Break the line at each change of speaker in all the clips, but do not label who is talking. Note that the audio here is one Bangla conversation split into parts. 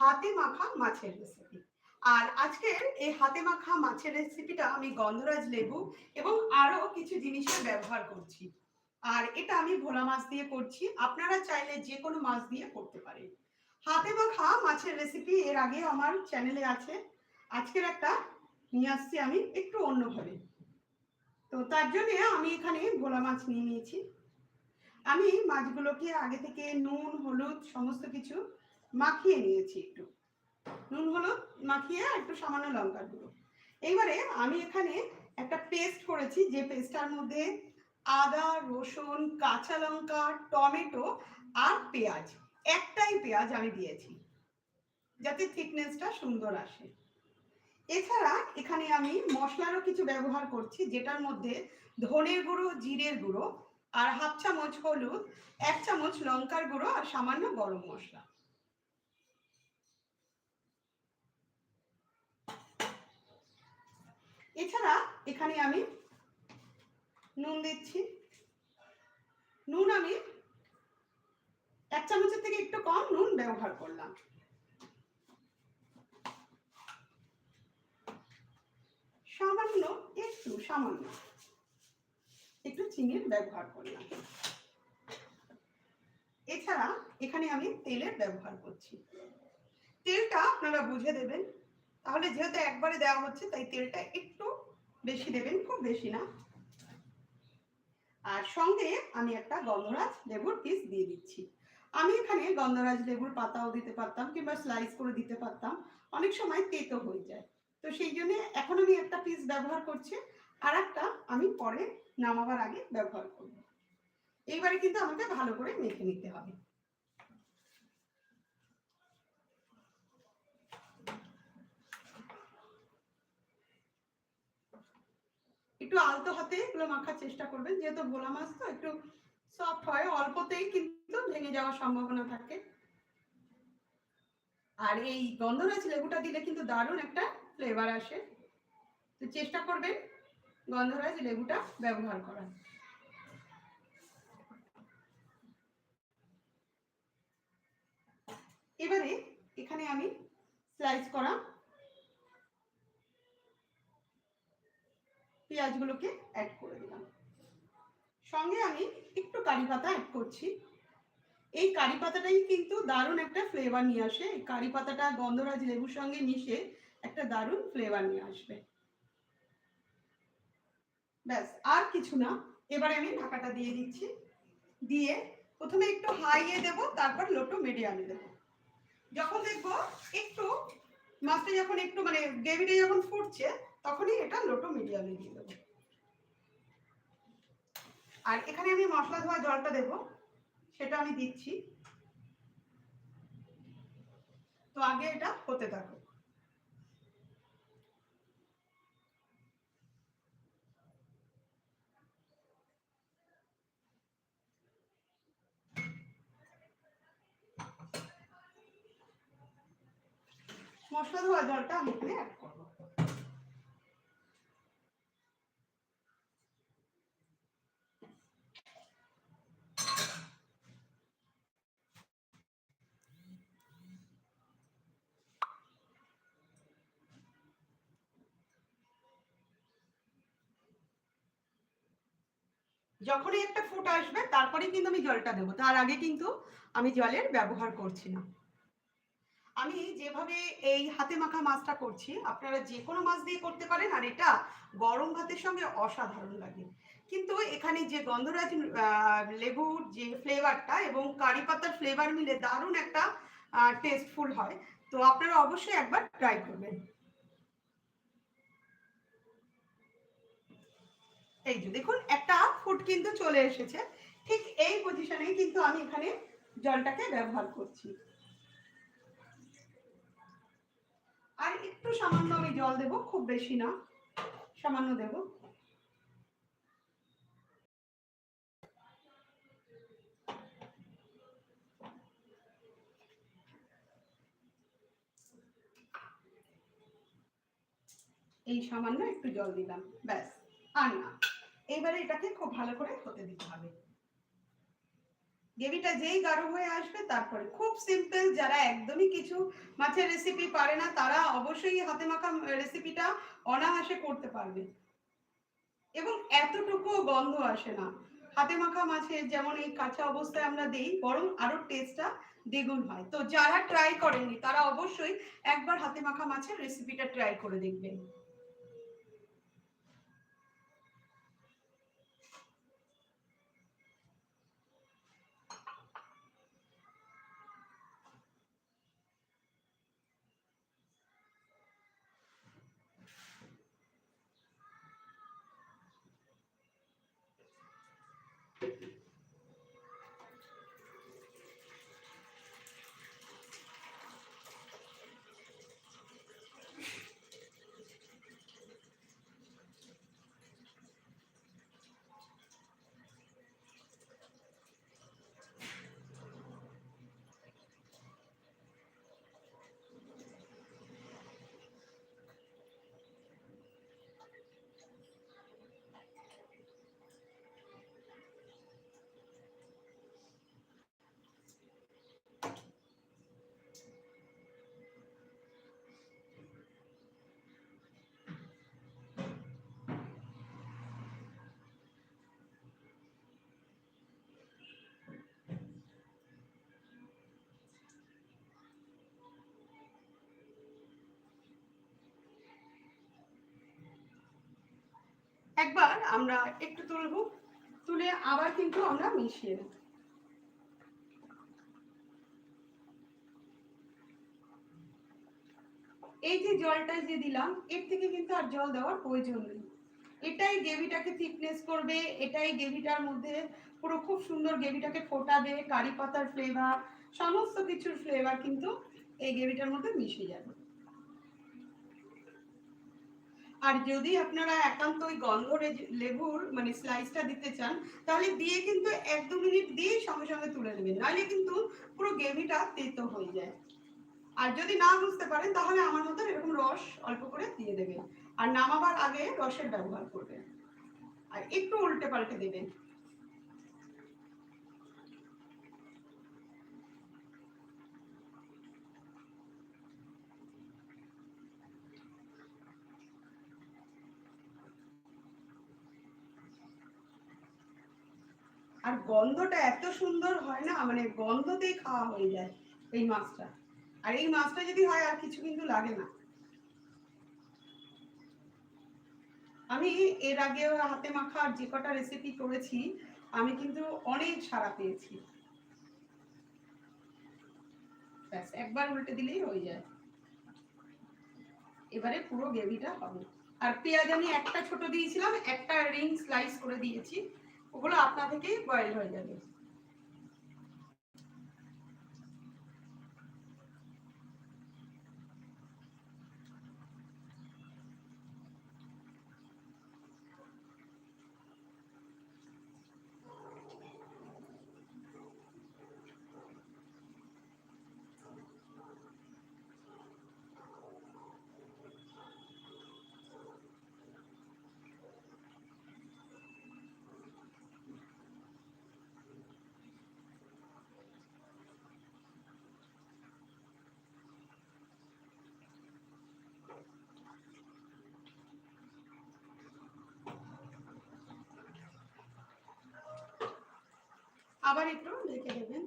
হাতে মাখা মাছের রেসিপি আর আজকের এই হাতে মাখা মাছের রেসিপিটা আমি গন্ধরাজ লেবু এবং আরও কিছু জিনিসের ব্যবহার করছি। আর এটা আমি ভোলা মাছ দিয়ে করছি। আপনারা চাইলে যে কোনো মাছ দিয়ে করতে পারেন। হাতে মাখা মাছের রেসিপি এর আগে আমার চ্যানেলে আছে। আজকের একটা নিয়ে আসছি আমি একটু অন্যভাবে তো তার জন্য আমি এখানে ভোলা মাছ নিয়ে নিয়েছি। আমি মাছগুলোকে আগে থেকে নুন, হলুদ, সমস্ত কিছু মাখিয়ে নিয়েছি একটু। নুন হলুদ মাখিয়ে একটু সামান্য লঙ্কার গুঁড়ো এইবারে আমি এখানে একটা পেস্ট করেছি, যে পেস্টটার মধ্যে আদা, রসুন, কাঁচা লঙ্কা, টমেটো আর পেঁয়াজ, একটাই পেঁয়াজ আমি দিয়েছি, যাতে থিকনেসটা সুন্দর আসে। এছাড়া এখানে আমি মশলারও কিছু ব্যবহার করছি, যেটার মধ্যে ধনের গুঁড়ো, জিরের গুঁড়ো আর হাফ চামচ হলুদ, এক চামচ লঙ্কার গুঁড়ো আর সামান্য গরম মশলা এছাড়া এখানে আমি নুন দিচ্ছি। নুন আমি এক চামচের থেকে একটু কম নুন ব্যবহার করলাম। সামান্য, একটু সামান্য, একটু চিনির ব্যবহার করলাম। এছাড়া এখানে আমি তেলের ব্যবহার করছি। তেলটা আপনারা বুঝে দেবেন। তাহলে যেহেতু একবারে দেওয়া হচ্ছে, তাই তেলটা একটু বেশি দেবেন, খুব বেশি না। আর সঙ্গে আমি একটা গন্ধরাজ লেবুর পিস দিয়ে দিচ্ছি। আমি এখানে গন্ধরাজ লেবুর পাতাও দিতে পারতাম কিংবা স্লাইস করে দিতে পারতাম। অনেক সময় তেতো হয়ে যায়। তো সেই জন্য এখন আমি একটা পিস ব্যবহার করছি। আর একটা আমি পরে নামাবার আগে ব্যবহার করব। এইবারে কিন্তু আমাকে ভালো করে মেখে নিতে হবে। একটু আলতো হাতে এগুলো মাখার চেষ্টা করবেন। যেহেতু ভোলা মাছ তো একটু সফট হয়, অল্পতেই কিন্তু ভেঙে যাওয়ার সম্ভাবনা থাকে। আর এই গন্ধরাজ লেবুটা দিলে কিন্তু দারুণ একটা ফ্লেভার আসে। তো চেষ্টা করবেন গন্ধরাজ লেবুটা ব্যবহার করার। এবারে এখানে আমি স্লাইস করা পেঁয়াজগুলোকে অ্যাড করে দিলাম। সঙ্গে আমি একটু কারি পাতা অ্যাড করছি। এই কারি পাতাটাই কিন্তু দারুণ একটা ফ্লেভার নিয়ে আসে। এই কারি পাতাটা গন্ধরাজ লেবুর সঙ্গে মিশে একটা দারুণ ফ্লেভার নিয়ে আসবে। ব্যাস, আর কিছু না। এবারে আমি ঢাকাটা দিয়ে দিচ্ছি। দিয়ে প্রথমে একটু হাইয়ে দেব, তারপর লোটো মিডিয়ামে দেব। যখন দেখব একটু মাছটা যখন একটু মানে গ্রেভিটা যখন ফুটছে তখনই এটা লোটো মিডিয়ামে দিয়ে দেবো। আর এখানে আমি মশলা ধোয়া জলটা দেব, সেটা আমি দিচ্ছি। তো আগে এটা হতে থাকুক। মশলা ধোয়া জলটা আমি এখানে অ্যাড করব। যখনই একটা ফুট আসবে, তারপরেই কিন্তু আমি জলটা দেবো। তার আগে কিন্তু আমি জলের ব্যবহার করছি না। আমি যেভাবে এই হাতে মাখা মাছটা করছি, আপনারা যে কোনো মাছ দিয়ে করতে পারেন, আর এটা গরম ভাতের সঙ্গে অসাধারণ লাগে। কিন্তু এখানে যে গন্ধরাজ লেবুর যে ফ্লেভারটা এবং কারি পাতার ফ্লেভার মিলে দারুণ একটা টেস্টফুল হয়। তো আপনারা অবশ্যই একবার ট্রাই করবেন। এই যে দেখুন, একটা ফুট কিন্তু চলে এসেছে। ঠিক এই পজিশনে কিন্তু আমি এখানে জলটাকে ব্যবহার করছি। আর একটু সামান্য আমি জল দেব, খুব বেশি না, সামান্য দেব। এই সামান্য একটু জল দিলাম, ব্যাস, আর না। এইবারে এটাকে খুব ভালো করে হতে দিতে হবে। গ্রেভিটা যেই গাঢ় হয়ে আসবে তারপরে খুব সিম্পল যারা একদমই কিছু মাছের রেসিপি পারে না, তারা অবশ্যই হাতে মাখা রেসিপিটা অনায়াসে করতে পারবে। এবং এতটুকু গন্ধ আসে না। হাতে মাখা মাছের যেমন এই কাঁচা অবস্থায় আমরা দেই, বরং আরও টেস্টটা দ্বিগুণ হয়। তো যারা ট্রাই করেননি, তারা অবশ্যই একবার হাতে মাখা মাছের রেসিপিটা ট্রাই করে দেখবেন। একবার আমরা একটু তুলবো তুলে আবার কিন্তু আমরা মিশিয়ে নেব। এই যে জলটা যে দিলাম, এর থেকে কিন্তু আর জল দেওয়ার প্রয়োজন নেই। এটাই গ্রেভিটাকে থিকনেস করবে, এটাই গ্রেভিটার মধ্যে পুরো খুব সুন্দর গ্রেভিটাকে ফোটাবে, কারি পাতার ফ্লেভার সমস্ত কিছুর ফ্লেভার কিন্তু এই গ্রেভিটার মধ্যে মিশে যাবে। আর যদি আপনারা একান্ত ওই গন্ধ লেবুর মানে স্লাইসটা দিতে চান, তাহলে দিয়ে কিন্তু এক দু মিনিট দিয়ে সঙ্গে সঙ্গে তুলে নেবেন। নাহলে কিন্তু পুরো গ্রেভিটা তেতো হয়ে যায়। আর যদি না বুঝতে পারেন, তাহলে আমার মতো এরকম রস অল্প করে দিয়ে দেবেন। আর নামাবার আগে রসের ব্যবহার করবেন। আর একটু উল্টে পাল্টে দেবেন। আর গন্ধটা এত সুন্দর হয় না মানে গন্ধতেই খাওয়া হয়ে যায় এই মাছটা। আর এই মাছটা যদি হয়, আর কিছু কিন্তু লাগে না। আমি এর আগে হাতে মাখার যে কটা রেসিপি করেছি, আমি কিন্তু অনেক সারা পেয়েছি। একবার উল্টে দিলেই হয়ে যায়। এবারে পুরো গ্রেভিটা হবে। আর পেঁয়াজ আমি একটা ছোট দিয়েছিলাম, একটা রিং স্লাইস করে দিয়েছি। ওগুলো আপনা থেকেই বয়েল হয়ে যাবে আবার একটু ঢেকে দেবেন।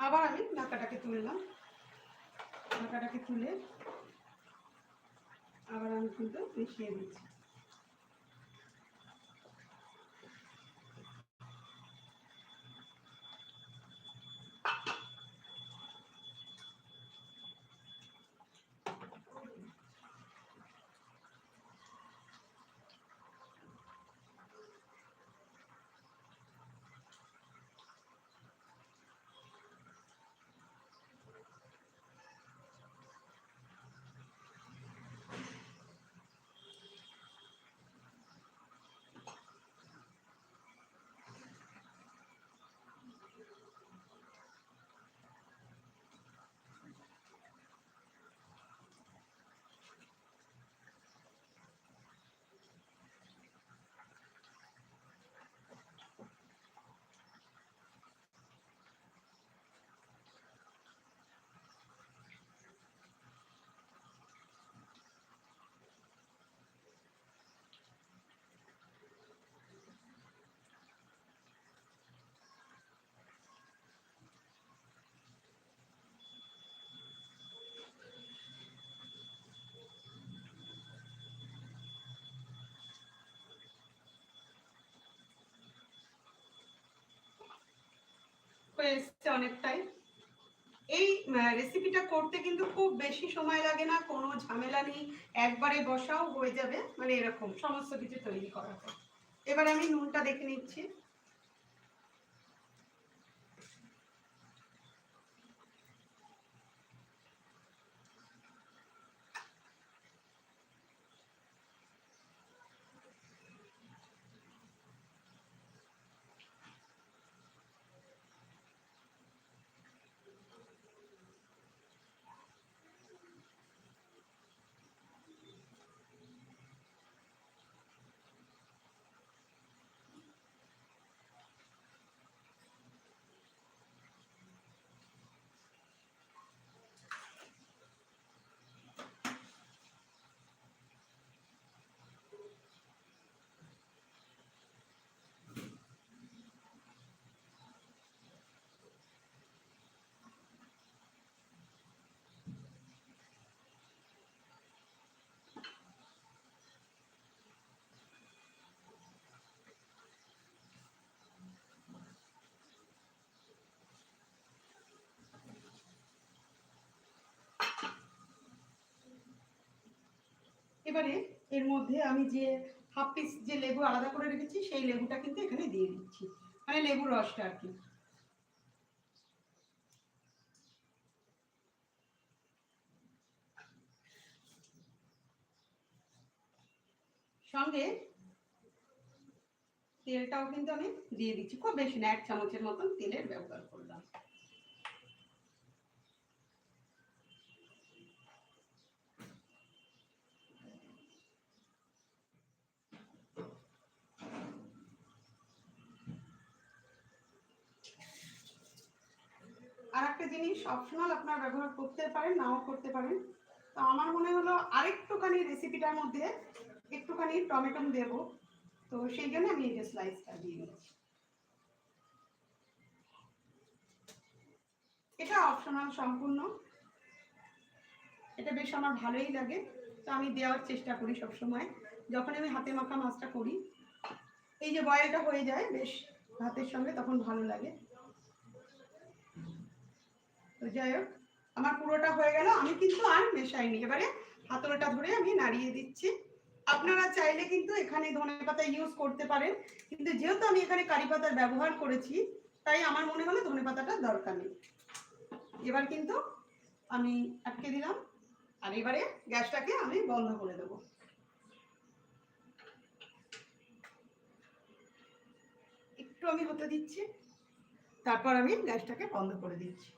আবার আমি ঢাকাটাকে তুললাম ঢাকাটাকে তুলে আবার আমি কিন্তু মিশিয়ে দিচ্ছি। হয়ে এসছে অনেকটাই। এই রেসিপিটা করতে কিন্তু খুব বেশি সময় লাগে না, কোনো ঝামেলা নেই। একবারে বসাও, হয়ে যাবে। মানে এরকম, সমস্ত কিছু তৈরি করা এবার আমি নুনটা দেখে নিচ্ছি। এবারে এর মধ্যে আমি যে হাফ পিস যে লেবু আলাদা করে রেখেছি, সেই লেবুটা কিন্তু এখানে দিয়ে দিচ্ছি। মানে লেবুর রসটা আর কি। সঙ্গে তেলটাও কিন্তু আমি দিয়ে দিচ্ছি। খুব বেশি না, এক চামচের মতন তেলের ব্যবহার করলাম আর একটা জিনিস অপশনাল আপনারা ব্যবহার করতে পারেন, নাও করতে পারেন। তো আমার মনে হলো আরেকটুখানি রেসিপিটার মধ্যে একটুখানি টমেটো দেবো। তো সেই জন্য আমি এই যে স্লাইসটা দিয়ে দিচ্ছি। এটা অপশনাল সম্পূর্ণ। এটা বেশ আমার ভালোই লাগে। তো আমি দেওয়ার চেষ্টা করি সব সময় যখন আমি হাতে মাখা মাছটা করি, এই যে বয়েলটা হয়ে যায়, বেশ ভাতের সঙ্গে তখন ভালো লাগে। তো যাই হোক, আমার পুরোটা হয়ে গেল। আমি কিন্তু আর মেশাইনি। এবারে হাতলটা ধরে আমি নাড়িয়ে দিচ্ছি। আপনারা চাইলে কিন্তু এখানে ধনে পাতা ইউজ করতে পারেন। কিন্তু যেহেতু আমি এখানে কারি পাতার ব্যবহার করেছি, তাই আমার মনে হলো ধনে পাতাটা দরকার নেই। এবার কিন্তু আমি আটকে দিলাম। আর এবারে গ্যাসটাকে আমি বন্ধ করে দেবো। একটু আমি হতে দিচ্ছি। তারপর আমি গ্যাসটাকে বন্ধ করে দিচ্ছি।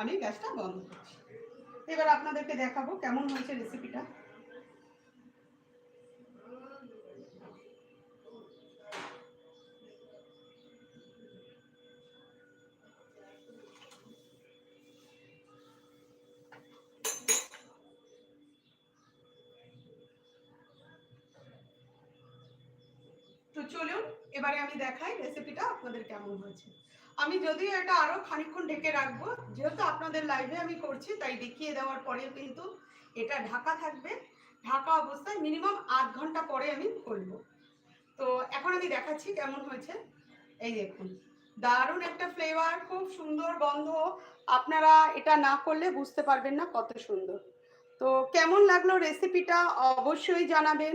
আমি গ্যাসটা বন্ধ করছি। এবার আপনাদেরকে দেখাবো কেমন হয়েছে রেসিপিটা তো চলুন, এবারে আমি দেখাই রেসিপিটা আপনাদের কেমন হয়েছে। আমি যদিও এটা আরও খানিকক্ষণ ঢেকে রাখব, যেহেতু আপনাদের লাইভে আমি করছি, তাই দেখিয়ে দেওয়ার পরে কিন্তু এটা ঢাকা থাকবে। ঢাকা অবস্থায় মিনিমাম আধ ঘণ্টা পরে আমি খুলবো। তো এখন আমি দেখাচ্ছি কেমন হয়েছে। এই দেখুন, দারুণ একটা ফ্লেভার খুব সুন্দর গন্ধ। আপনারা এটা না করলে বুঝতে পারবেন না কত সুন্দর। তো কেমন লাগল রেসিপিটা অবশ্যই জানাবেন।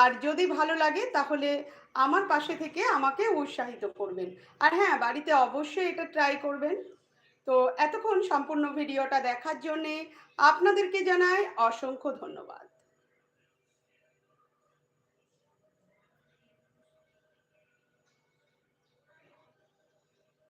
আর যদি ভালো লাগে তাহলে আমার পাশে থেকে আমাকে উৎসাহিত করবেন। আর হ্যাঁ বাড়িতে অবশ্যই এটা ট্রাই করবেন। তো এতক্ষণ সম্পূর্ণ ভিডিওটা দেখার জন্যে আপনাদেরকে জানাই অসংখ্য ধন্যবাদ।